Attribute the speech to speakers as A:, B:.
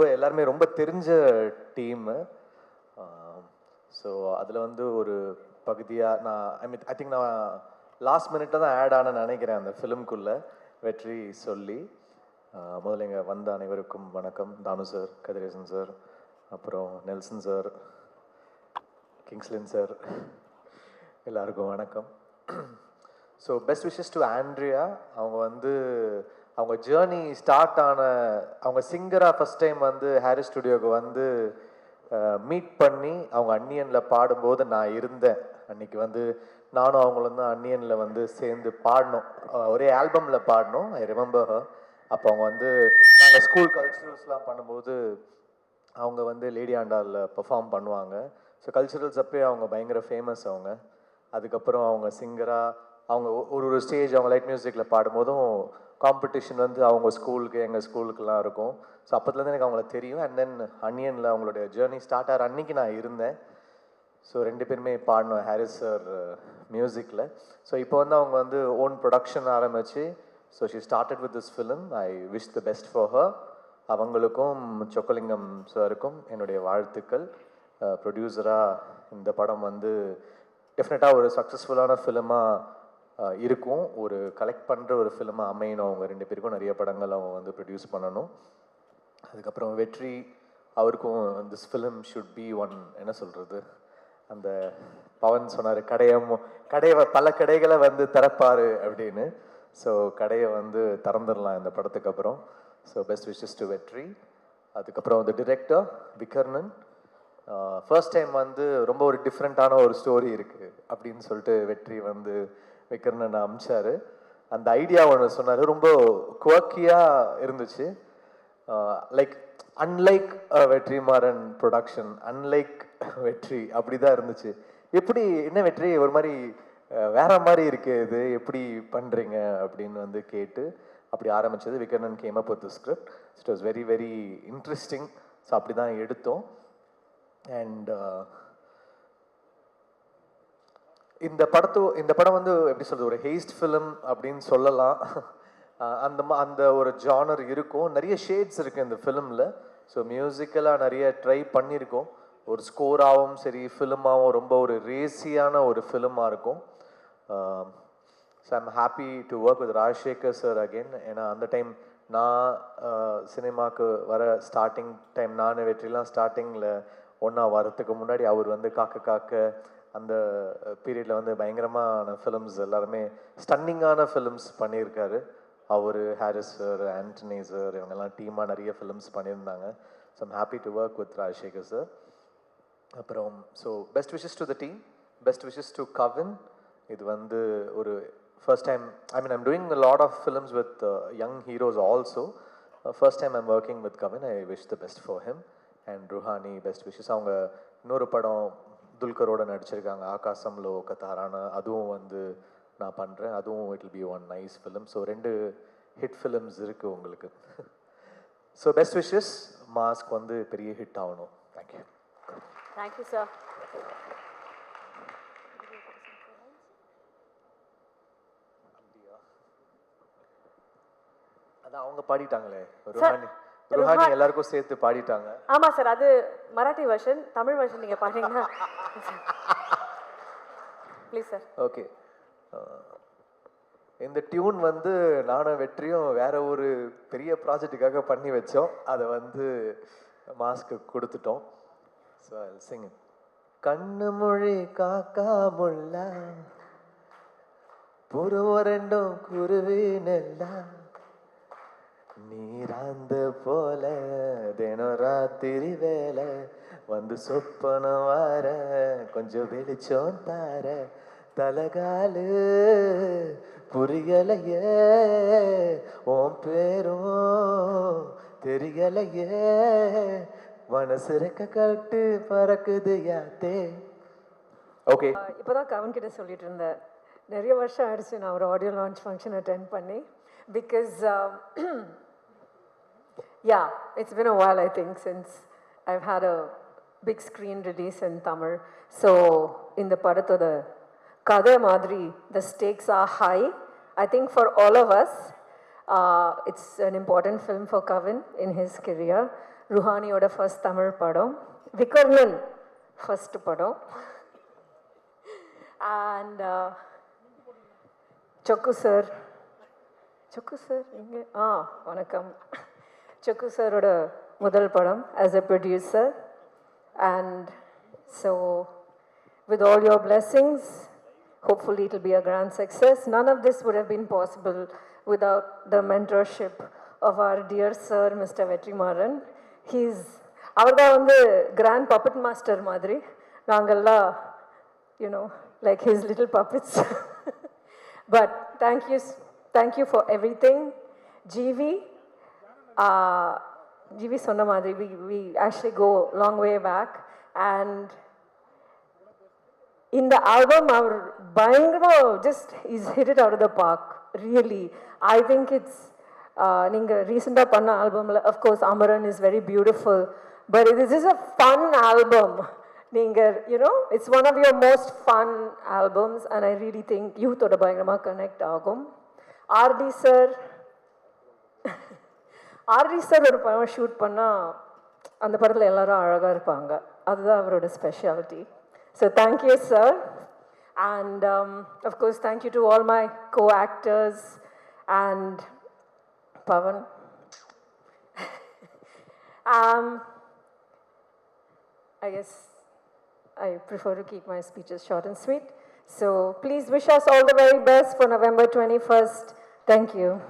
A: ரொம்ப எல்லாருமே ரொம்ப தெரிஞ்ச டீமு ஸோ அதில் வந்து ஒரு பகுதியாக நான் ஐ மீன் ஐ திங்க் நான் லாஸ்ட் மினிட்ல தான் ஆட் ஆன நினைக்கிறேன் அந்த ஃபிலிம்குள்ளே வெற்றி சொல்லி. முதல்ல இங்கே வந்த அனைவருக்கும் வணக்கம். தானு சார் கதிரேசன் சார் அப்புறம் நெல்சன் சார் கிங்ஸ்லின் சார் எல்லாருக்கும் வணக்கம். So best wishes to Andrea அவங்க வந்து அவங்க ஜேர்னி ஸ்டார்ட் ஆன அவங்க சிங்கராக ஃபஸ்ட் டைம் வந்து ஹாரி ஸ்டுடியோக்கு வந்து மீட் பண்ணி அவங்க அன்னியனில் பாடும்போது நான் இருந்தேன். அன்னைக்கு வந்து நானும் அவங்களும் தான் அன்னியனில் வந்து சேர்ந்து பாடினோம் ஒரே ஆல்பமில் பாடினோம் ஐ ரிமெம்பர் அப்போ அவங்க வந்து நாங்கள் ஸ்கூல் கல்ச்சுரல்ஸ்லாம் பண்ணும்போது அவங்க வந்து லேடி ஆண்டாவில் பெர்ஃபார்ம் பண்ணுவாங்க. ஸோ கல்ச்சுரல்ஸ் அப்பயே அவங்க பயங்கர ஃபேமஸ் அவங்க. அதுக்கப்புறம் அவங்க சிங்கராக அவங்க ஒ- ஒரு ஒரு ஸ்டேஜ் அவங்க லைட் மியூசிக்கில் பாடும்போதும் காம்படிஷன் வந்து அவங்க ஸ்கூலுக்கு எங்கள் ஸ்கூலுக்குலாம் இருக்கும். ஸோ அப்போத்துலேருந்து எனக்கு அவங்கள தெரியும். அண்ட் தென் அன்னியனில் அவங்களுடைய ஜேர்னி ஸ்டார்ட் ஆகிற அன்னைக்கு நான் இருந்தேன். ஸோ ரெண்டு பேருமே பாடினோம் ஹாரிஸ் சார் மியூசிக்கில் ஸோ இப்போ வந்து அவங்க வந்து ஓன் ப்ரொடக்ஷன் ஆரம்பிச்சு so she started with this film I wish the best for her அவங்களுக்கும் சொக்கலிங்கம் சாருக்கும் என்னுடைய வாழ்த்துக்கள். ப்ரொடியூசராக இந்த படம் வந்து டெஃபினட்டாக ஒரு சக்ஸஸ்ஃபுல்லான ஃபிலிமாக இருக்கும். ஒரு கலெக்ட் பண்ணுற ஒரு ஃபிலிமை அமையணும். அவங்க ரெண்டு பேருக்கும் நிறைய படங்கள் அவங்க வந்து ப்ரொடியூஸ் பண்ணணும். அதுக்கப்புறம் வெற்றி அவருக்கும் this film should be one என்ன சொல்கிறது அந்த பவன் சொன்னார் கடையை கடையை பல கடைகளை வந்து திறப்பார் அப்படின்னு. ஸோ கடையை வந்து திறந்துடலாம் இந்த படத்துக்கு அப்புறம். ஸோ பெஸ்ட் விஷஸ் டு வெற்றி. அதுக்கப்புறம் வந்து டிரெக்டர் விகர்ணன். ஃபர்ஸ்ட் டைம் வந்து ரொம்ப ஒரு டிஃப்ரெண்ட்டான ஒரு ஸ்டோரி இருக்குது அப்படின்னு சொல்லிட்டு வெற்றி வந்து விகர்ணன் அமிச்சாரு. அந்த ஐடியா ஒன்று சொன்னார். ரொம்ப குவக்கியாக இருந்துச்சு. Like unlike Vetrimaaran production unlike Vetri அப்படி தான் இருந்துச்சு. எப்படி என்ன வெற்றி? ஒரு மாதிரி வேற மாதிரி இருக்கு இது. எப்படி பண்ணுறீங்க அப்படின்னு வந்து கேட்டு அப்படி ஆரம்பிச்சது Vikarnan came up with script it was very very interesting so அப்படி தான் எடுத்தோம் அண்ட் இந்த படத்து இந்த படம் வந்து எப்படி சொல்றது ஒரு ஹேஸ்ட் ஃபிலிம் அப்படின்னு சொல்லலாம். அந்த அந்த ஒரு ஜானர் இருக்கும். நிறைய ஷேட்ஸ் இருக்கு இந்த ஃபிலிமில் ஸோ மியூசிக்கலாக நிறைய ட்ரை பண்ணியிருக்கோம். ஒரு ஸ்கோராகவும் சரி ஃபிலிமாகவும் ரொம்ப ஒரு ரேசியான ஒரு ஃபிலிமாக இருக்கும். So I'm happy to work with Rajasekar sir again ஏன்னா அந்த டைம் நான் சினிமாவுக்கு வர ஸ்டார்டிங் டைம் நான் வெற்றிலாம் ஸ்டார்டிங்கில் ஒன்றா வரத்துக்கு முன்னாடி அவர் வந்து காக்க காக்க அந்த பீரியடில் வந்து பயங்கரமான ஃபிலிம்ஸ் எல்லாருமே ஸ்டன்னிங்கான ஃபிலிம்ஸ் பண்ணியிருக்காரு. அவர் ஹாரிஸ் சார் ஆண்டனி சார் இவங்கெல்லாம் டீமாக நிறைய ஃபிலிம்ஸ் பண்ணியிருந்தாங்க. So I'm happy to work with Rajasekar sir அப்புறம் so best wishes to the team best wishes to Kavin இது வந்து ஒரு first time I mean I'm doing lot of films with young heroes also first time I'm working with Kavin I wish the best for him and Ruhani best wishes அவங்க இன்னொரு படம் துல்கரோட நடிச்சிருக்காங்க. ஆகாசம்லோ கத்தாரான அதுவும் வந்து நான் பண்ணுறேன் அதுவும் it will be one nice film. So ரெண்டு ஹிட் ஃபிலிம்ஸ் இருக்குது உங்களுக்கு. ஸோ பெஸ்ட் விஷஸ் மாஸ்க் வந்து பெரிய ஹிட் ஆகணும். தேங்க்யூ
B: தேங்க்யூ சார்
A: அதான் அவங்க பாடிட்டாங்களே. ருஹானி ருஹானி எல்லாருக்கும் சேர்த்து பாடிட்டாங்க.
B: ஆமா சார் அது மராட்டி வெர்ஷன் தமிழ் வெர்ஷன் நீங்க பாத்தீங்கன்னா ப்ளீஸ் சார்
A: ஓகே இந்த டியூன் வந்து நானும் வெற்றியும் வேற ஒரு பெரிய ப்ராஜெக்ட்டுக்காக பண்ணி வச்சோம். அதை வந்து மாஸ்க்கு கொடுத்துட்டோம். ஸோ சிங் கண்ணு மொழி காக்கா முல்லா புருவம் ரெண்டும் குருவி நெல்லா நீராந்த போல தினம் ராத்திரி வேலை வந்து சொப்பனம் வார கொஞ்சம் வெளிச்சம் தார. தலகாலு புரியலையே உன் பேரும் தெரியலையே மனசு ரெக்க கட்டு பறக்குது யாத்தே. ஓகே.
C: இப்போதான் கவன் கிட்ட சொல்லிட்டு இருந்தேன். நிறைய வருஷம் ஆயிடுச்சு நான் ஒரு ஆடியோ லான்ச் ஃபங்க்ஷன் அட்டென்ட் பண்ணி. Because yeah, it's been a while, I think, since I've had a big screen release in Tamil. So, in the Parathoda Kada Madri, the stakes are high. I think for all of us, uh, it's an important film for Kavin in his career. ருஹானியோட first Tamil படம் Vikarnan first படம் and Chokku sir Chokku sir இங்கே ஆ வணக்கம் சொக்கு சாரோட முதல் படம் as a producer and so with all your blessings, hopefully it'll be a grand success. None of this would have been possible without the mentorship of our dear sir, Mr. Vetrimaran. He's அவர் தான் வந்து grand puppet master மாதிரி நாங்கள்லாம் you know like his little puppets but thank you thank you for everything GV GV சொன்ன மாதிரி we we actually go long way back and இந்த album அவர் பயங்கர just is hit it out the park really I think it's நீங்கள் ரீசெண்டாக பண்ண ஆல்பமில் of course Amaran is very beautiful but இது is a fun album நீங்கள் you know it's one of your most fun albums and I really think யூத்தோட பயங்கரமாக connect ஆகும். RT sir RT sir ஒரு படம் shoot பண்ணால் அந்த படத்தில் எல்லாரும் அழகாக இருப்பாங்க அதுதான் அவரோட speciality so thank you sir and of course thank you to all my co actors and Pavan um, I guess I prefer to keep my speeches short and sweet. So please wish us all the very best for November 21st. Thank you.